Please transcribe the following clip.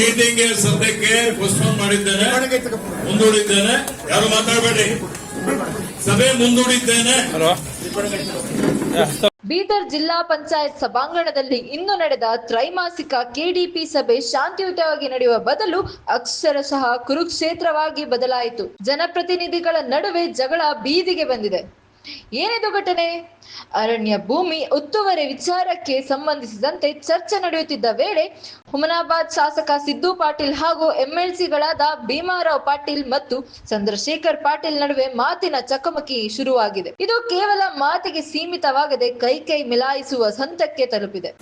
Meeting ಸದ್ಯಕ್ಕೆ postpone ಮಾಡಿದ್ದೇನೆ. ಮುಂದೂಡಿದ್ದೇನೆ. ಯಾರು ಮಾತಾಡಬೇಡಿ. ಸಭೆ ಮುಂದೂಡಿದ್ದೇನೆ. ಬೀದರ್ ಜಿಲ್ಲಾ ಪಂಚಾಯತ್ ಸಭಾಂಗಣದಲ್ಲಿ ಇಂದು ನಡೆದ ತ್ರೈಮಾಸಿಕ ಕೆಡಿಪಿ ಸಭೆ ಶಾಂತಿಯುತವಾಗಿ ನಡೆಯುವ ಬದಲು ಅಕ್ಷರಶಃ ಕುರುಕ್ಷೇತ್ರವಾಗಿ ಬದಲಾಯಿತು. ಜನಪ್ರತಿನಿಧಿಗಳ ನಡುವೆ ಜಗಳ ಬೀದಿಗೆ ಬಂದಿದೆ. ಏನಿದು ಘಟನೆ ಅರಣ್ಯ ಭೂಮಿ ಒತ್ತುವರಿ ವಿಚಾರಕ್ಕೆ ಸಂಬಂಧಿಸಿದಂತೆ ಚರ್ಚೆ ನಡೆಯುತ್ತಿದ್ದ ವೇಳೆ ಹುಮನಾಬಾದ್ ಶಾಸಕ ಸಿದ್ದು ಪಾಟೀಲ್ ಹಾಗೂ ಎಂಎಲ್ಸಿಗಳಾದ ಭೀಮಾರಾವ್ ಪಾಟೀಲ್ ಮತ್ತು ಚಂದ್ರಶೇಖರ್ ಪಾಟೀಲ್ ನಡುವೆ ಮಾತಿನ ಚಕಮಕಿ ಶುರುವಾಗಿದೆ ಇದು ಕೇವಲ ಮಾತಿಗೆ ಸೀಮಿತವಾಗದೆ ಕೈ ಕೈ ಮಿಲಾಯಿಸುವ ಸಂತಕ್ಕೆ ತಲುಪಿದೆ